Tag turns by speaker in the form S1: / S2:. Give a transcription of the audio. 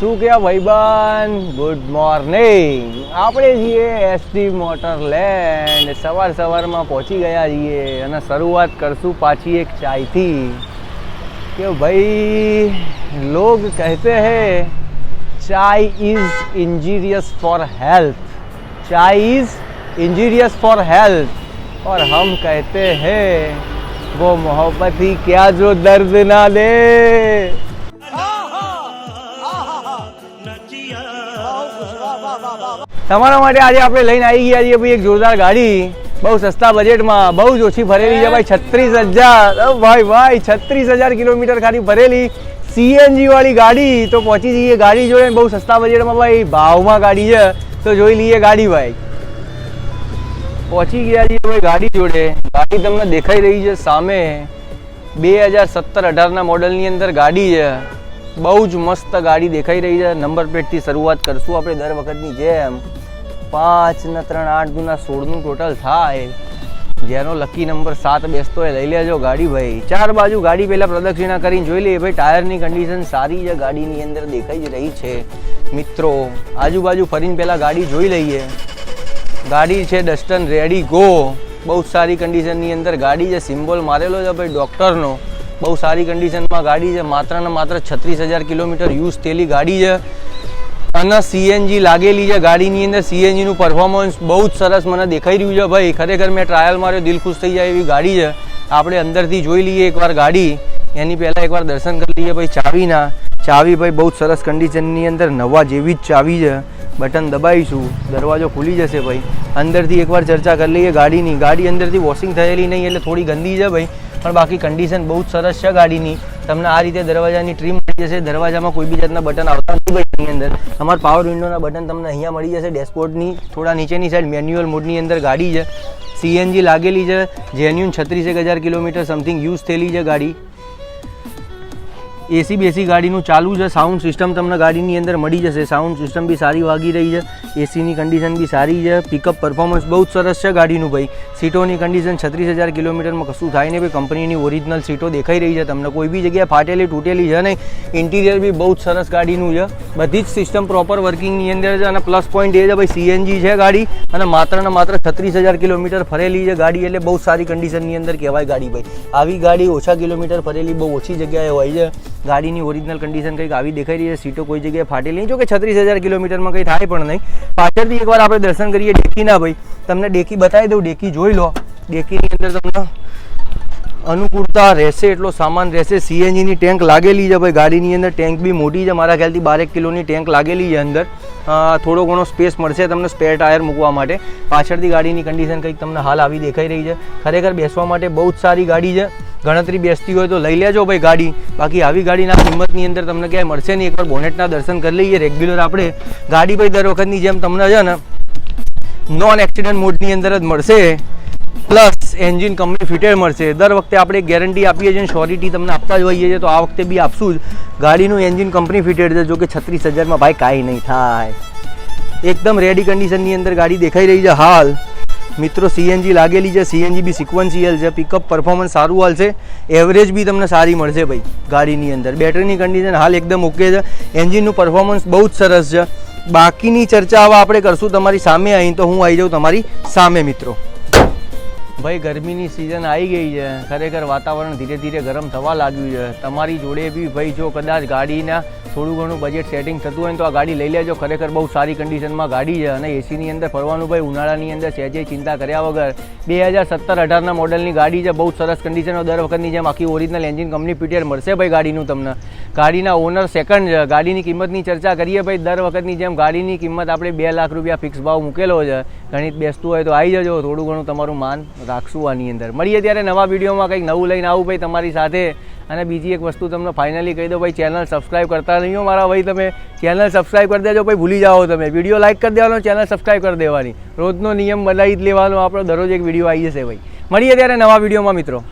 S1: શું કે ભાઈબન good morning આપણે છીએ એસટી મોટર લેન્ડ સવાર સવારમાં પહોંચી ગયા છીએ અને શરૂઆત કરશું પાછી એક ચાયથી કે ભાઈ લોગ કહેતે હે chai is injurious for health chai is injurious for health और हम कहते हैं वो मोहब्बत ही क्या जो दर्द ना दे તમારા માટે આજે આપણે લઈને આવી ગયા છીએ ભાઈ એક જોરદાર ગાડી. બહુ સસ્તા બજેટમાં, બહુ જ ઓછી ભરેલી છે ભાઈ, છત્રીસ હજાર. ભાઈ ભાઈ, છત્રીસ હજાર કિલોમીટર ખાલી ભરેલી સીએનજી વાળી ગાડી. તો પહોંચી જઈએ ગાડી જોડે બહુ સસ્તા બજેટમાં ભાઈ, ભાવમાં ગાડી છે. તો જોઈ લઈએ ગાડી ભાઈ. પહોંચી ગયા છીએ ભાઈ ગાડી જોડે. ગાડી તમને દેખાઈ રહી છે સામે. બે હજાર સત્તર અઢારના મોડલની અંદર ગાડી છે. બહુ જ મસ્ત ગાડી દેખાઈ રહી છે. નંબર પ્લેટથી શરૂઆત કરશું આપણે દર વખતની જેમ. પાંચ ને ત્રણ આઠ દુના સોળનું ટોટલ થાય. જેનો લકી નંબર સાત બેસતો હોય લઈ લેજો ગાડી ભાઈ. ચાર બાજુ ગાડી પહેલાં પ્રદક્ષિણા કરીને જોઈ લઈએ. ભાઈ, ટાયરની કન્ડિશન સારી છે, ગાડીની અંદર દેખાઈ જ રહી છે. મિત્રો, આજુબાજુ ફરીને પહેલાં ગાડી જોઈ લઈએ. ગાડી છે ડસ્ટન રેડી ગો બહુ સારી કન્ડિશનની અંદર ગાડી છે સિમ્બોલ મારેલો છે ભાઈ ડૉક્ટરનો બહુ સારી કન્ડિશનમાં ગાડી છે, માત્ર ને માત્ર છત્રીસ હજાર કિલોમીટર યુઝ થયેલી ગાડી છે. અને સીએનજી લાગેલી છે ગાડીની અંદર. સીએનજીનું પરફોર્મન્સ બહુ જ સરસ મને દેખાઈ રહ્યું છે. ભાઈ, ખરેખર મેં ટ્રાયલ માર્યો, દિલ ખુશ થઈ જાય એવી ગાડી છે. આપણે અંદરથી જોઈ લઈએ એકવાર ગાડી. એની પહેલાં એકવાર દર્શન કરી લઈએ ભાઈ ચાવીના. ચાવી ભાઈ બહુ જ સરસ કન્ડિશનની અંદર, નવા જેવી જ ચાવી છે. બટન દબાવીશું, દરવાજો ખુલી જશે ભાઈ. અંદરથી એકવાર ચર્ચા કરી લઈએ ગાડીની. ગાડી અંદરથી વોશિંગ થયેલી નહીં એટલે થોડી ગંદી છે ભાઈ. પણ બાકી કન્ડિશન બહુ જ સરસ છે ગાડીની. તમને આ રીતે દરવાજાની ટ્રીમ મળી જશે. દરવાજામાં કોઈ બી જાતના બટન આવતા નથી ભાઈ. એની અંદર. અમારા પાવર વિન્ડોના બટન તમને અહીંયા મળી જશે. ડેશબોર્ડની થોડા નીચેની સાઈડ મેન્યુઅલ મોડની અંદર ગાડી છે. સીએનજી લાગેલી છે. જેન્યુન છત્રીસેક હજાર કિલોમીટર સમથિંગ યુઝ થયેલી છે ગાડી. એસી બેસી ગાડીનું ચાલુ છે. સાઉન્ડ સિસ્ટમ તમને ગાડીની અંદર મળી જશે. સાઉન્ડ સિસ્ટમ બી સારી વાગી રહી છે. એસીની કન્ડિશન બી સારી છે. પિકઅપ પરફોર્મન્સ બહુ જ સરસ છે ગાડીનું ભાઈ. સીટોની કન્ડિશન છત્રીસ હજાર કિલોમીટરમાં કશું થાય નહીં ભાઈ. કંપનીની ઓરિજિનલ સીટો દેખાઈ રહી છે. તમને કોઈ બી જગ્યાએ ફાટેલી તૂટેલી છે નહીં. ઇન્ટિરિયર બી બહુ જ સરસ ગાડીનું છે. બધી જ સિસ્ટમ પ્રોપર વર્કિંગની અંદર છે અને પ્લસ પોઈન્ટ એ છે ભાઈ સીએનજી છે ગાડી. અને માત્ર ને માત્ર છત્રીસ હજાર કિલોમીટર ફરેલી છે ગાડી એટલે બહુ સારી કન્ડિશનની અંદર કહેવાય ગાડી ભાઈ. આવી ગાડી ઓછા કિલોમીટર ફરેલી, બહુ ઓછી જગ્યાએ હોય છે. ગાડીની ઓરિજિનલ કન્ડિશન કંઈક આવી દેખાઈ રહી છે. સીટો કોઈ જગ્યાએ ફાટેલી નહીં. જો કે છત્રીસ હજાર કિલોમીટરમાં કંઈ થાય પણ નહીં. પાછળથી એકવાર આપણે દર્શન કરીએ ડેકીના ભાઈ. તમને ડેકી બતાવી દઉં, ડેકી જોઈ લો. ડેકીની અંદર તમને અનુકૂળતા રહેશે, એટલો સામાન રહેશે. સીએનજીની ટેન્ક લાગેલી છે ભાઈ, ગાડીની અંદર ટેન્ક બી મોટી છે. મારા ખ્યાલથી બારેક કિલોની ટેન્ક લાગેલી છે અંદર. થોડો ઘણો સ્પેસ મળશે તમને સ્પેર ટાયર મૂકવા માટે. પાછળથી ગાડીની કન્ડિશન કંઈક તમને હાલ આવી દેખાઈ રહી છે. ખરેખર બેસવા માટે બહુ જ સારી ગાડી છે. ગણતરી બેસતી હોય તો લઈ લેજો ભાઈ ગાડી. બાકી આવી ગાડીના કિંમતની અંદર તમને ક્યાંય મળશે નહીં. એકવાર બોનેટના દર્શન કરી લઈએ. રેગ્યુલર આપણે ગાડી ભાઈ દર વખતની જેમ તમને છે ને નોન એક્સિડન્ટ મોડની અંદર જ મળશે. પ્લસ એન્જિન કંપની ફિટેડ મળશે. દર વખતે આપણે ગેરંટી આપીએ છીએ શ્યોરિટી તમને આપતા જ હોઈએ છીએ. તો આ વખતે બી આપશું જ. ગાડીનું એન્જિન કંપની ફિટેડ છે. જો કે છત્રીસ હજારમાં ભાઈ કાંઈ નહીં થાય. એકદમ રેડી કન્ડિશનની અંદર ગાડી દેખાઈ રહી છે હાલ. મિત્રો સીએનજી લાગેલી છે. સીએનજી બી સિક્વન્સિયલ છે. પિકઅપ પરફોર્મન્સ સારું હાલશે. એવરેજ બી તમને સારી મળશે ભાઈ, ગાડીની અંદર. બેટરીની કન્ડિશન હાલ એકદમ ઓકે છે. એન્જિનનું પરફોર્મન્સ બહુ જ સરસ છે. બાકીની ચર્ચા હવે આપણે કરશું તમારી સામે અહીં તો હું આવી જાઉં તમારી સામે, મિત્રો. ભાઈ, ગરમીની સિઝન આવી ગઈ છે. ખરેખર વાતાવરણ ધીરે ધીરે ગરમ થવા લાગ્યું છે. તમારી જોડે બી ભાઈ, જો કદાચ ગાડીના થોડું ઘણું બજેટ સેટિંગ થતું હોય તો આ ગાડી લઈ લેજો. ખરેખર બહુ સારી કન્ડિશનમાં ગાડી છે અને એસીની અંદર ફરવાનું ભાઈ, ઉનાળાની અંદર સહેજે ચિંતા કર્યા વગર. બે હજાર સત્તર અઢારના મોડલની ગાડી છે, બહુ સરસ કન્ડિશનો દર વખતની જેમ આખી ઓરિજિનલ એન્જિન કંપની પીટીઆર મળશે ભાઈ ગાડીનું તમને. ગાડીના ઓનર સેકન્ડ છે. ગાડીની કિંમતની ચર્ચા કરીએ ભાઈ. દર વખતની જેમ ગાડીની કિંમત આપણે બે લાખ રૂપિયા ફિક્સ ભાવ મૂકેલો છે. ગણિત બેસતું હોય તો આવી જજો. થોડું ઘણું તમારું માન રાખશું આની અંદર. મળીએ ત્યારે નવા વિડીયોમાં કંઈક નવું લઈને આવું ભાઈ તમારી સાથે. અને બીજી એક વસ્તુ તમને ફાઇનલી કહી દો ભાઈ ચેનલ સબસ્ક્રાઈબ કરતા નહીં હો મારા ભાઈ તમે. ચેનલ સબસ્ક્રાઇબ કરી દેજો, ભાઈ, ભૂલી જાઓ તમે. વીડિયો લાઇક કરી દેવાનો ચેનલ સબસ્ક્રાઇબ કરી દેવાની. રોજનો નિયમ બનાવી જ લેવાનો આપણો. દરરોજ એક વીડિયો આવી જશે, ભાઈ. મળીએ ત્યારે નવા વિડીયોમાં મિત્રો.